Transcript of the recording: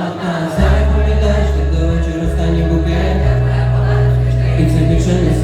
Одна, знаю, пам'ятаєш, ти до вечора останній букет І це більше не